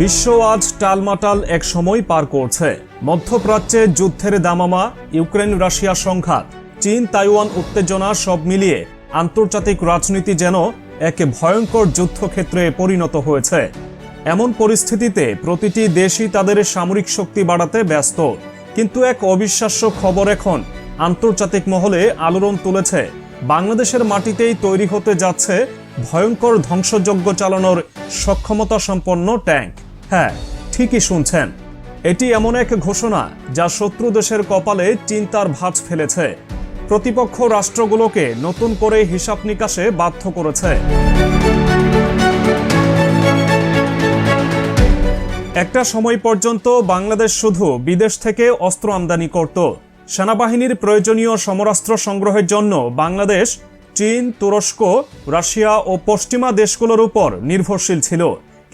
বিশ্ব আজ টালমাটাল এক সময় পার করছে। মধ্যপ্রাচ্যে যুদ্ধের দামামা, ইউক্রেন, রাশিয়া সংঘাত, চীন, তাইওয়ান উত্তেজনা সব মিলিয়ে আন্তর্জাতিক রাজনীতি যেন এক ভয়ঙ্কর যুদ্ধক্ষেত্রে পরিণত হয়েছে। এমন পরিস্থিতিতে প্রতিটি দেশই তাদের সামরিক শক্তি বাড়াতে ব্যস্ত। কিন্তু এক অবিশ্বাস্য খবর এখন আন্তর্জাতিক মহলে আলোড়ন তুলেছে। বাংলাদেশের মাটিতেই তৈরি হতে যাচ্ছে ভয়ঙ্কর ধ্বংসযজ্ঞ চালানোর সক্ষমতা সম্পন্ন ট্যাঙ্ক। হ্যাঁ ঠিকই শুনছেন। এটি এমন এক ঘোষণা যা শত্রু দেশের কপালে চিন্তার ভাঁজ ফেলেছে। প্রতিপক্ষ রাষ্ট্রগুলোকে নতুন করে হিসাব নিকাশে বাধ্য করেছে। একটা সময় পর্যন্ত বাংলাদেশ শুধু বিদেশ থেকে অস্ত্র আমদানি করত। সেনাবাহিনীর প্রয়োজনীয় সমরাস্ত্র সংগ্রহের জন্য বাংলাদেশ, চীন, তুরস্ক, রাশিয়া ও পশ্চিমা দেশগুলোর উপর নির্ভরশীল ছিল।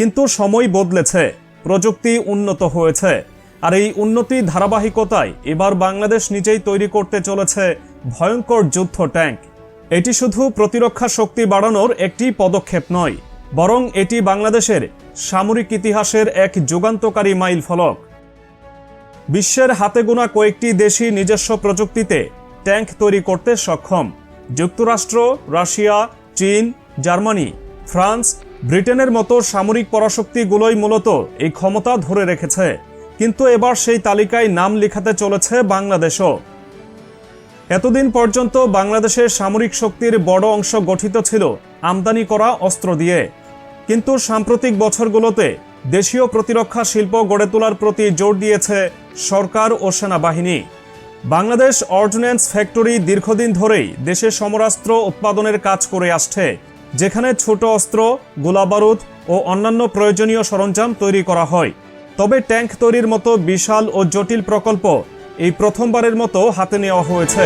কিন্তু সময় বদলেছে, প্রযুক্তি উন্নত হয়েছে, আর এই উন্নতি ধারাবাহিকতায় এবার বাংলাদেশ নিজেই তৈরি করতে চলেছে ভয়ঙ্কর যুদ্ধ ট্যাঙ্ক। এটি শুধু প্রতিরক্ষা শক্তি বাড়ানোর একটি পদক্ষেপ নয়, বরং এটি বাংলাদেশের সামরিক ইতিহাসের এক যুগান্তকারী মাইল ফলক। বিশ্বের হাতে গোনা কয়েকটি দেশই নিজস্ব প্রযুক্তিতে ট্যাঙ্ক তৈরি করতে সক্ষম। যুক্তরাষ্ট্র, রাশিয়া, চীন, জার্মানি, ফ্রান্স ব্রিটেনের মতো সামরিক পরাশক্তিগুলোই মূলত এই ক্ষমতা ধরে রেখেছে, কিন্তু এবার সেই তালিকায় নাম লেখাতে চলেছে বাংলাদেশও। এতদিন পর্যন্ত বাংলাদেশের সামরিক শক্তির বড় অংশ গঠিত ছিল আমদানি করা অস্ত্র দিয়ে, কিন্তু সাম্প্রতিক বছরগুলোতে দেশীয় প্রতিরক্ষা শিল্প গড়ে তোলার প্রতি জোর দিয়েছে সরকার ও সেনাবাহিনী। বাংলাদেশ অর্ডিন্যান্স ফ্যাক্টরি দীর্ঘদিন ধরেই দেশে সমরাস্ত্র উৎপাদনের কাজ করে আসছে যেখানে ছোট অস্ত্র, গোলাবারুদ ও অন্যান্য প্রয়োজনীয় সরঞ্জাম তৈরি করা হয়। তবে ট্যাঙ্ক তৈরির মতো বিশাল ও জটিল প্রকল্প এই প্রথমবারের মতো হাতে নেওয়া হয়েছে।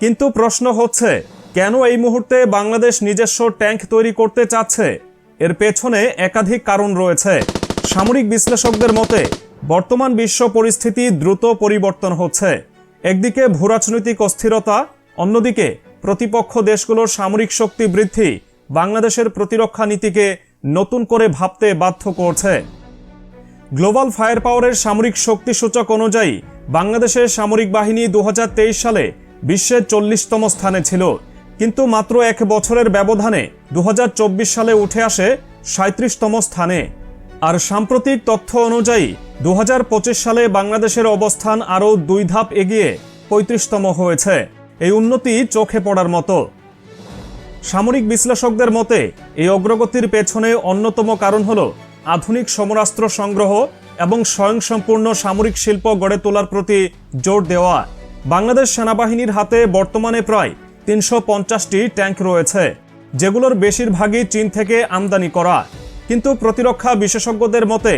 কিন্তু প্রশ্ন হচ্ছে, কেন এই মুহূর্তে বাংলাদেশ নিজস্ব ট্যাঙ্ক তৈরি করতে চাচ্ছে? এর পেছনে একাধিক কারণ রয়েছে। সামরিক বিশ্লেষকদের মতে, বর্তমান বিশ্ব পরিস্থিতি দ্রুত পরিবর্তন হচ্ছে। একদিকে ভূরাজনৈতিক অস্থিরতা অন্যদিকে, প্রতিপক্ষ দেশগুলোর সামরিক শক্তি বৃদ্ধি বাংলাদেশের প্রতিরক্ষা নীতিকে নতুন করে ভাবতে বাধ্য করছে। গ্লোবাল ফায়ার পাওয়ারের সামরিক শক্তি সূচক অনুযায়ী বাংলাদেশের সামরিক বাহিনী দু হাজার তেইশ সালে বিশ্বের চল্লিশতম স্থানে ছিল। কিন্তু মাত্র এক বছরের ব্যবধানে দু হাজার চব্বিশ সালে উঠে আসে সাঁত্রিশতম স্থানে। আর সাম্প্রতিক তথ্য অনুযায়ী দু হাজার পঁচিশ সালে বাংলাদেশের অবস্থান আরও দুই ধাপ এগিয়ে পঁয়ত্রিশতম হয়েছে। এই উন্নতি চোখে পড়ার মতো। সামরিক বিশ্লেষকদের মতে, এই অগ্রগতির পেছনে অন্যতম কারণ হল আধুনিক সমরাস্ত্র সংগ্রহ এবং স্বয়ংসম্পূর্ণ সামরিক শিল্প গড়ে তোলার প্রতি জোর দেওয়া। বাংলাদেশ সেনাবাহিনীর হাতে বর্তমানে প্রায় তিনশো পঞ্চাশটি ট্যাঙ্ক রয়েছে, যেগুলোর বেশিরভাগই চীন থেকে আমদানি করা। কিন্তু প্রতিরক্ষা বিশেষজ্ঞদের মতে,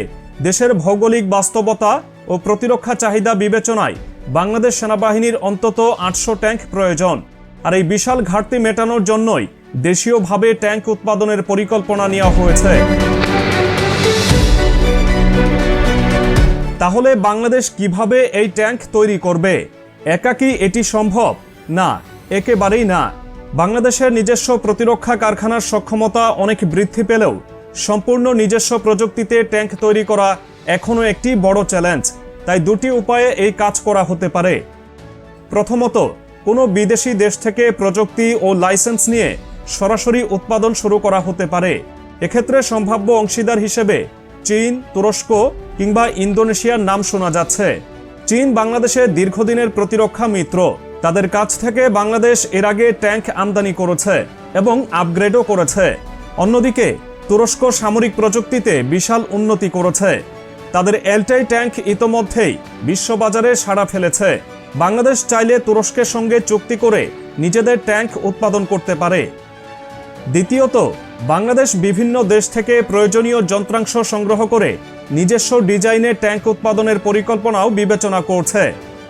দেশের ভৌগোলিক বাস্তবতা ও প্রতিরক্ষা চাহিদা বিবেচনায় বাংলাদেশ সেনাবাহিনীর অন্তত আটশো ট্যাঙ্ক প্রয়োজন। আর এই বিশাল ঘাটতি মেটানোর জন্যই দেশীয়ভাবে ট্যাঙ্ক উৎপাদনের পরিকল্পনা নেওয়া হয়েছে। তাহলে বাংলাদেশ কীভাবে এই ট্যাঙ্ক তৈরি করবে? একা কি এটি সম্ভব? না, একেবারেই না। বাংলাদেশের নিজস্ব প্রতিরক্ষা কারখানার সক্ষমতা অনেক বৃদ্ধি পেলেও, সম্পূর্ণ নিজস্ব প্রযুক্তিতে ট্যাঙ্ক তৈরি করা এখনও একটি বড় চ্যালেঞ্জ। তাই দুটি উপায়ে এই কাজ করা হতে পারে। প্রথমত, কোনো বিদেশি দেশ থেকে প্রযুক্তি ও লাইসেন্স নিয়ে সরাসরি উৎপাদন শুরু করা হতে পারে। এক্ষেত্রে সম্ভাব্য অংশীদার হিসেবে চীন, তুরস্ক কিংবা ইন্দোনেশিয়ার নাম শোনা যাচ্ছে। চীন বাংলাদেশের দীর্ঘদিনের প্রতিরক্ষা মিত্র। তাদের কাছ থেকে বাংলাদেশ এর আগে ট্যাঙ্ক আমদানি করেছে এবং আপগ্রেডও করেছে। অন্যদিকে, তুরস্ক সামরিক প্রযুক্তিতে বিশাল উন্নতি করেছে। তাদের এলটাই ট্যাঙ্ক ইতোমধ্যেই বিশ্ববাজারে সাড়া ফেলেছে। বাংলাদেশ চাইলে তুরস্কের সঙ্গে চুক্তি করে নিজেদের ট্যাঙ্ক উৎপাদন করতে পারে। দ্বিতীয়ত, বাংলাদেশ বিভিন্ন দেশ থেকে প্রয়োজনীয় যন্ত্রাংশ সংগ্রহ করে নিজস্ব ডিজাইনে ট্যাঙ্ক উৎপাদনের পরিকল্পনাও বিবেচনা করছে।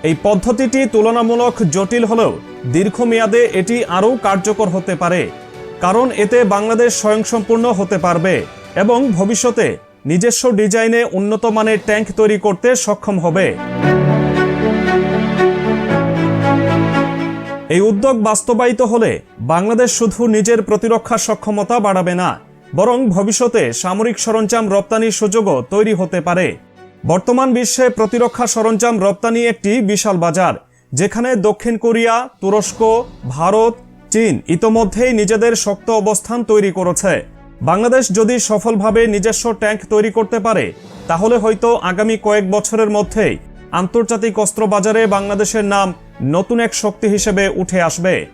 এই পদ্ধতিটি তুলনামূলক জটিল হলেও দীর্ঘমেয়াদে এটি আরও কার্যকর হতে পারে, কারণ এতে বাংলাদেশ স্বয়ংসম্পূর্ণ হতে পারবে এবং ভবিষ্যতে নিজস্ব ডিজাইনে উন্নত মানের ট্যাঙ্ক তৈরি করতে সক্ষম হবে। এই উদ্যোগ বাস্তবায়িত হলে বাংলাদেশ শুধু নিজের প্রতিরক্ষা সক্ষমতা বাড়াবে না, বরং ভবিষ্যতে সামরিক সরঞ্জাম রপ্তানির সুযোগও তৈরি হতে পারে। বর্তমান বিশ্বে প্রতিরক্ষা সরঞ্জাম রপ্তানি একটি বিশাল বাজার, যেখানে দক্ষিণ কোরিয়া, তুরস্ক, ভারত, চীন ইতোমধ্যেই নিজেদের শক্ত অবস্থান তৈরি করেছে। বাংলাদেশ যদি সফলভাবে নিজস্ব ট্যাঙ্ক তৈরি করতে পারে, তাহলে হয়তো আগামী কয়েক বছরের মধ্যেই আন্তর্জাতিক অস্ত্র বাজারে বাংলাদেশের নাম নতুন এক শক্তি হিসেবে উঠে আসবে।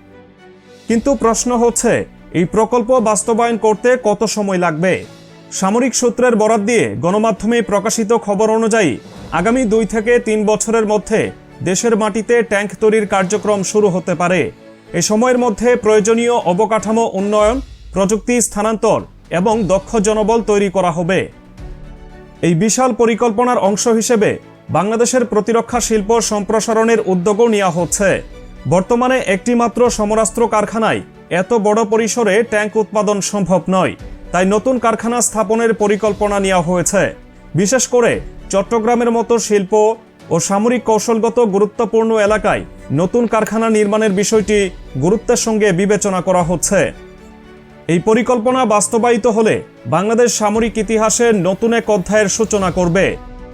কিন্তু প্রশ্ন হচ্ছে, এই প্রকল্প বাস্তবায়ন করতে কত সময় লাগবে? সামরিক সূত্রের বরাত দিয়ে গণমাধ্যমে প্রকাশিত খবর অনুযায়ী, আগামী দুই থেকে তিন বছরের মধ্যে দেশের মাটিতে ট্যাঙ্ক তৈরির কার্যক্রম শুরু হতে পারে। এ সময়ের মধ্যে প্রয়োজনীয় অবকাঠামো উন্নয়ন প্রযুক্তি, স্থানান্তর এবং দক্ষ জনবল তৈরি করা হবে। এই বিশাল পরিকল্পনার অংশ হিসেবে বাংলাদেশের প্রতিরক্ষা শিল্প সম্প্রসারণের উদ্যোগও নেওয়া হচ্ছে। বর্তমানে একটিমাত্র সমরাস্ত্র কারখানায় এত বড় পরিসরে ট্যাঙ্ক উৎপাদন সম্ভব নয়। তাই নতুন কারখানা স্থাপনের পরিকল্পনা নেওয়া হয়েছে। বিশেষ করে চট্টগ্রামের মতো শিল্প ও সামরিক কৌশলগত গুরুত্বপূর্ণ এলাকায় নতুন কারখানা নির্মাণের বিষয়টি গুরুত্বের সঙ্গে বিবেচনা করা হচ্ছে। এই পরিকল্পনা বাস্তবায়িত হলে বাংলাদেশ সামরিক ইতিহাসের নতুন এক অধ্যায়ের সূচনা করবে।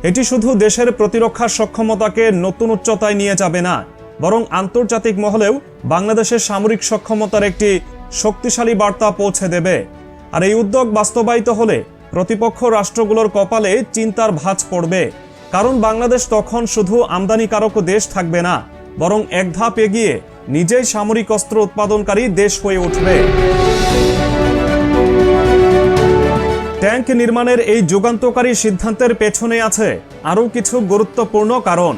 এটি শুধু দেশের প্রতিরক্ষার সক্ষমতাকে নতুন উচ্চতায় নিয়ে যাবে না, বরং আন্তর্জাতিক মহলেও বাংলাদেশের সামরিক সক্ষমতার একটি শক্তিশালী বার্তা পৌঁছে দেবে। আর এই উদ্যোগ বাস্তবায়িত হলে প্রতিপক্ষ রাষ্ট্রগুলোর কপালে চিন্তার ভাঁজ পড়বে, কারণ বাংলাদেশ তখন শুধু আমদানিকারক দেশ থাকবে না, বরং এক ধাপ এগিয়ে নিজেই সামরিক অস্ত্র উৎপাদনকারী দেশ হয়ে উঠবে। ট্যাঙ্ক নির্মাণের এই যুগান্তকারী সিদ্ধান্তের পেছনে আছে আরও কিছু গুরুত্বপূর্ণ কারণ।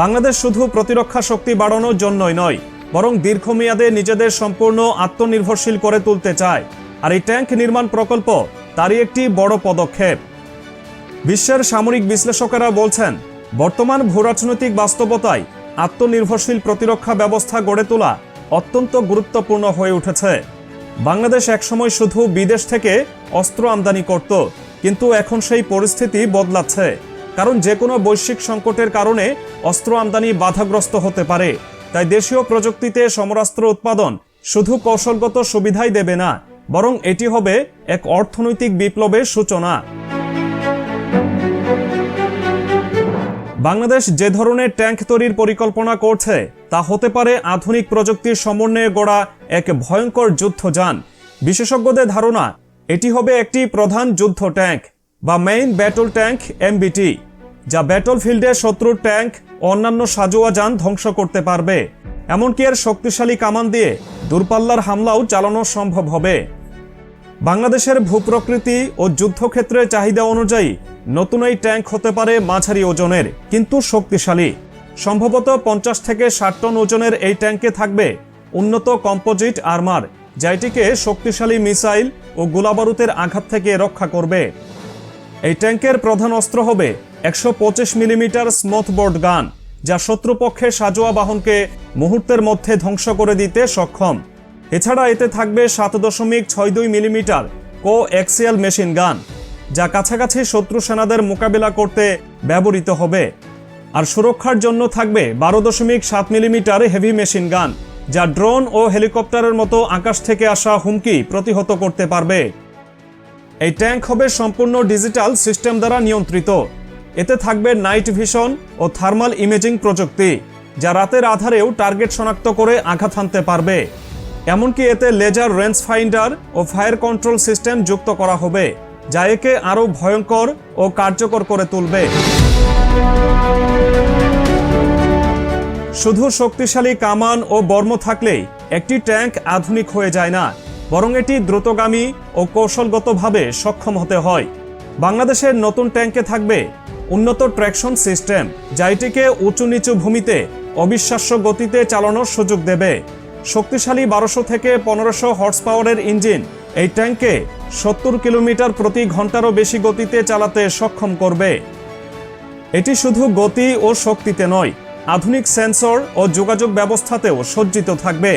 বাংলাদেশ শুধু প্রতিরক্ষা শক্তি বাড়ানোর জন্যই নয়, বরং দীর্ঘমেয়াদে নিজেদের সম্পূর্ণ আত্মনির্ভরশীল করে তুলতে চায়। আর এই ট্যাঙ্ক নির্মাণ প্রকল্প তারই একটি বড় পদক্ষেপ। বিশ্বের সামরিক বিশ্লেষকেরা বলছেন, বর্তমান ভূরাজনৈতিক বাস্তবতায় আত্মনির্ভরশীল প্রতিরক্ষা ব্যবস্থা গড়ে তোলা অত্যন্ত গুরুত্বপূর্ণ হয়ে উঠেছে। বাংলাদেশ একসময় শুধু বিদেশ থেকে অস্ত্র আমদানি করত, কিন্তু এখন সেই পরিস্থিতি বদলাচ্ছে। কারণ যে কোনো বৈশ্বিক সংকটের কারণে অস্ত্র আমদানি বাধাগ্রস্ত হতে পারে। তাই দেশীয় প্রযুক্তিতে সমরাস্ত্র উৎপাদন শুধু কৌশলগত সুবিধাই দেবে না, বরং এটি হবে এক অর্থনৈতিক বিপ্লবের সূচনা। বাংলাদেশ যে ধরনের ট্যাঙ্ক তৈরির পরিকল্পনা করছে, তা হতে পারে আধুনিক প্রযুক্তির সমন্বয়ে গড়া এক ভয়ঙ্কর যুদ্ধযান বিশেষজ্ঞদের ধারণা এটি হবে একটি প্রধান যুদ্ধ ট্যাঙ্ক বা মেইন ব্যাটল ট্যাঙ্ক এমবিটি যা ব্যাটল ফিল্ডে শত্রুর ট্যাঙ্ক অন্যান্য সাজোয়া যান ধ্বংস করতে পারবে। এমনকি এর শক্তিশালী কামান দিয়ে দূরপাল্লার হামলাও চালানো সম্ভব হবে। বাংলাদেশের ভূপ্রকৃতি ও যুদ্ধক্ষেত্রের চাহিদা অনুযায়ী নতুন এই ট্যাঙ্ক হতে পারে মাঝারি ওজনের, কিন্তু শক্তিশালী। সম্ভবত পঞ্চাশ থেকে ষাট টন ওজনের এই ট্যাঙ্কে থাকবে উন্নত কম্পোজিট আর্মার। যা এটিকে শক্তিশালী মিসাইল ও গোলাবারুদের আঘাত থেকে রক্ষা করবে। এই ট্যাঙ্কের প্রধান অস্ত্র হবে একশো পঁচিশ মিলিমিটার স্মথবোর্ড গান, যা শত্রুপক্ষের সাজোয়া বাহনকে মুহূর্তের মধ্যে ধ্বংস করে দিতে সক্ষম। এছাড়া এতে থাকবে সাত দশমিক ছয় দুই মিলিমিটার কো এক্সিয়াল মেশিন গান, যা কাছাকাছি শত্রু সেনাদের মোকাবিলা করতে ব্যবহৃত হবে। আর সুরক্ষার জন্য থাকবে বারো দশমিক সাত মিলিমিটার হেভি মেশিন গান যা ড্রোন ও হেলিকপ্টারের মতো আকাশ থেকে আসা হুমকি প্রতিহত করতে পারবে। এই ট্যাঙ্ক হবে সম্পূর্ণ ডিজিটাল সিস্টেম দ্বারা নিয়ন্ত্রিত। এতে থাকবে নাইট ভিশন ও থার্মাল ইমেজিং প্রযুক্তি, যা রাতের আধারেও টার্গেট শনাক্ত করে আঘাত হানতে পারবে। এমনকি এতে লেজার রেঞ্জ ফাইন্ডার ও ফায়ার কন্ট্রোল সিস্টেম যুক্ত করা হবে, যা একে আরও ভয়ঙ্কর ও কার্যকর করে তুলবে। শুধু শক্তিশালী কামান ও বর্ম থাকলেই একটি ট্যাঙ্ক আধুনিক হয়ে যায় না, বরং এটি দ্রুতগামী ও কৌশলগতভাবে সক্ষম হতে হয়। বাংলাদেশের নতুন ট্যাঙ্কে থাকবে উন্নত ট্র্যাকশন সিস্টেম, যা এটিকে উঁচু নিচু ভূমিতে অবিশ্বাস্য গতিতে চালানোর সুযোগ দেবে। শক্তিশালী বারোশো থেকে পনেরোশো হর্স পাওয়ারের ইঞ্জিন এই ট্যাঙ্কে সত্তর কিলোমিটার প্রতি ঘন্টারও বেশি গতিতে চালাতে সক্ষম করবে। এটি শুধু গতি ও শক্তিতে নয় আধুনিক সেন্সর ও যোগাযোগ ব্যবস্থাতেও সজ্জিত থাকবে।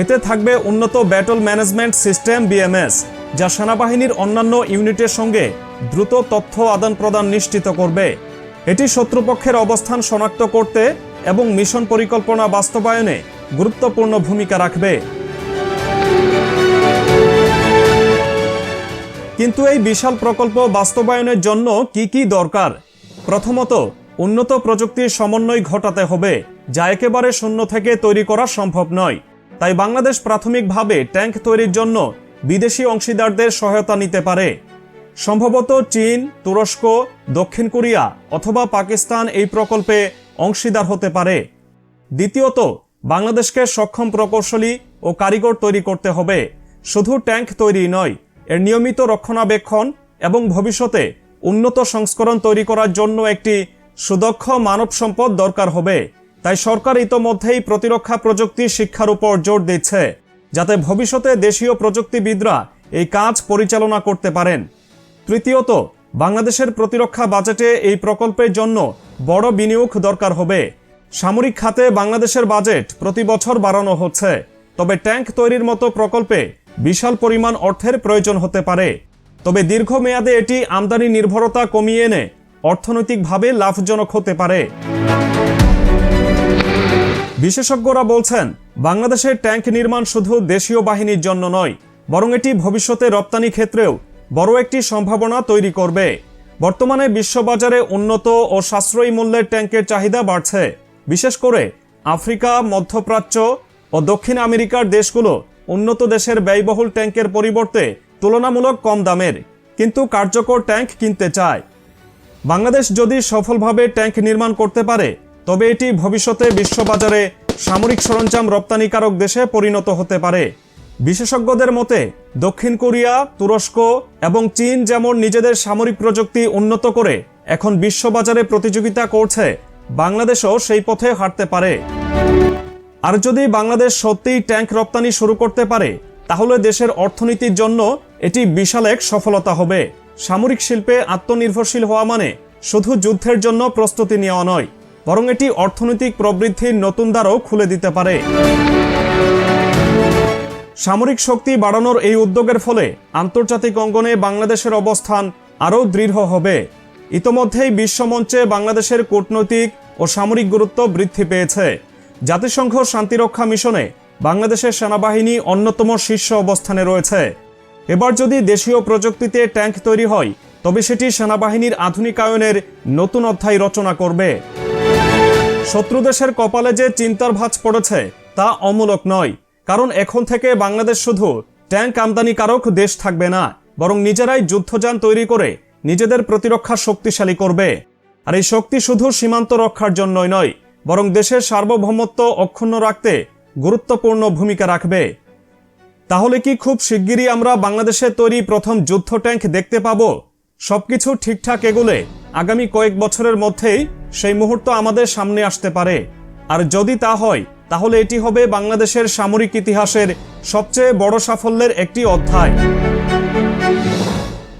এতে থাকবে উন্নত ব্যাটল ম্যানেজমেন্ট সিস্টেম বিএমএস যা সেনাবাহিনীর অন্যান্য ইউনিটের সঙ্গে দ্রুত তথ্য আদান প্রদান নিশ্চিত করবে। এটি শত্রুপক্ষের অবস্থান শনাক্ত করতে এবং মিশন পরিকল্পনা বাস্তবায়নে গুরুত্বপূর্ণ ভূমিকা রাখবে। কিন্তু এই বিশাল প্রকল্প বাস্তবায়নের জন্য কি কি দরকার? প্রথমত উন্নত প্রযুক্তির সমন্বয় ঘটাতে হবে, যা একেবারে শূন্য থেকে তৈরি করা সম্ভব নয়। তাই বাংলাদেশ প্রাথমিকভাবে ট্যাঙ্ক তৈরির জন্য বিদেশি অংশীদারদের সহায়তা নিতে পারে। সম্ভবত চীন, তুরস্ক, দক্ষিণ কোরিয়া অথবা পাকিস্তান এই প্রকল্পে অংশীদার হতে পারে। দ্বিতীয়ত, বাংলাদেশকে সক্ষম প্রকৌশলী ও কারিগর তৈরি করতে হবে। শুধু ট্যাঙ্ক তৈরি নয়, এর নিয়মিত রক্ষণাবেক্ষণ এবং ভবিষ্যতে উন্নত সংস্করণ তৈরি করার জন্য একটি সুদক্ষ মানব সম্পদ দরকার হবে। তাই সরকার ইতোমধ্যেই প্রতিরক্ষা প্রযুক্তি শিক্ষার উপর জোর দিচ্ছে, যাতে ভবিষ্যতে দেশীয় প্রযুক্তিবিদরা এই কাজ পরিচালনা করতে পারেন। তৃতীয়ত, বাংলাদেশের প্রতিরক্ষা বাজেটে এই প্রকল্পের জন্য বড় বিনিয়োগ দরকার হবে। সামরিক খাতে বাংলাদেশের বাজেট প্রতি বছর বাড়ানো হচ্ছে, তবে ট্যাঙ্ক তৈরির মতো প্রকল্পে বিশাল পরিমাণ অর্থের প্রয়োজন হতে পারে। তবে দীর্ঘমেয়াদে এটি আমদানি নির্ভরতা কমিয়ে এনে অর্থনৈতিকভাবে লাভজনক হতে পারে। বিশেষজ্ঞরা বলছেন, বাংলাদেশের ট্যাঙ্ক নির্মাণ শুধু দেশীয় বাহিনীর জন্য নয়, বরং এটি ভবিষ্যতে রপ্তানি ক্ষেত্রেও বড় একটি সম্ভাবনা তৈরি করবে। বর্তমানে বিশ্ববাজারে উন্নত ও সাশ্রয়ী মূল্যের ট্যাঙ্কের চাহিদা বাড়ছে। বিশেষ করে আফ্রিকা, মধ্যপ্রাচ্য ও দক্ষিণ আমেরিকার দেশগুলো উন্নত দেশের ব্যয়বহুল ট্যাঙ্কের পরিবর্তে তুলনামূলক কম দামের, কিন্তু কার্যকর ট্যাঙ্ক কিনতে চায়। বাংলাদেশ যদি সফলভাবে ট্যাঙ্ক নির্মাণ করতে পারে, তবে এটি ভবিষ্যতে বিশ্ববাজারে সামরিক সরঞ্জাম রপ্তানিকারক দেশে পরিণত হতে পারে। বিশেষজ্ঞদের মতে, দক্ষিণ কোরিয়া, তুরস্ক এবং চীন যেমন নিজেদের সামরিক প্রযুক্তি উন্নত করে এখন বিশ্ববাজারে প্রতিযোগিতা করছে, বাংলাদেশও সেই পথে হাঁটতে পারে। আর যদি বাংলাদেশ সত্যিই ট্যাঙ্ক রপ্তানি শুরু করতে পারে, তাহলে দেশের অর্থনীতির জন্য এটি বিশাল এক সফলতা হবে। সামরিক শিল্পে আত্মনির্ভরশীল হওয়া মানে শুধু যুদ্ধের জন্য প্রস্তুতি নেওয়া নয়, বরং এটি অর্থনৈতিক প্রবৃদ্ধির নতুন দ্বারও খুলে দিতে পারে। সামরিক শক্তি বাড়ানোর এই উদ্যোগের ফলে আন্তর্জাতিক অঙ্গনে বাংলাদেশের অবস্থান আরও দৃঢ় হবে। ইতোমধ্যেই বিশ্বমঞ্চে বাংলাদেশের কূটনৈতিক ও সামরিক গুরুত্ব বৃদ্ধি পেয়েছে। জাতিসংঘ শান্তিরক্ষা মিশনে বাংলাদেশের সেনাবাহিনী অন্যতম শীর্ষ অবস্থানে রয়েছে। এবার যদি দেশীয় প্রযুক্তিতে ট্যাঙ্ক তৈরি হয়, তবে সেটি সেনাবাহিনীর আধুনিকায়নের নতুন অধ্যায় রচনা করবে। শত্রু দেশের কপালে যে চিন্তার ভাঁজ পড়েছে, তা অমূলক নয়। কারণ এখন থেকে বাংলাদেশ শুধু ট্যাঙ্ক আমদানিকারক দেশ থাকবে না, বরং নিজেরাই যুদ্ধযান তৈরি করে নিজেদের প্রতিরক্ষা শক্তিশালী করবে। আর এই শক্তি শুধু সীমান্ত রক্ষার জন্যই নয়, বরং দেশের সার্বভৌমত্ব অক্ষুণ্ণ রাখতে গুরুত্বপূর্ণ ভূমিকা রাখবে। তাহলে কি খুব শিগগিরই আমরা বাংলাদেশে তৈরি প্রথম যুদ্ধ ট্যাঙ্ক দেখতে পাব? সবকিছু ঠিকঠাক এগোলে আগামী কয়েক বছরের মধ্যেই সেই মুহূর্ত আমাদের সামনে আসতে পারে। আর যদি তা হয়, তাহলে এটি হবে বাংলাদেশের সামরিক ইতিহাসের সবচেয়ে বড় সাফল্যের একটি অধ্যায়।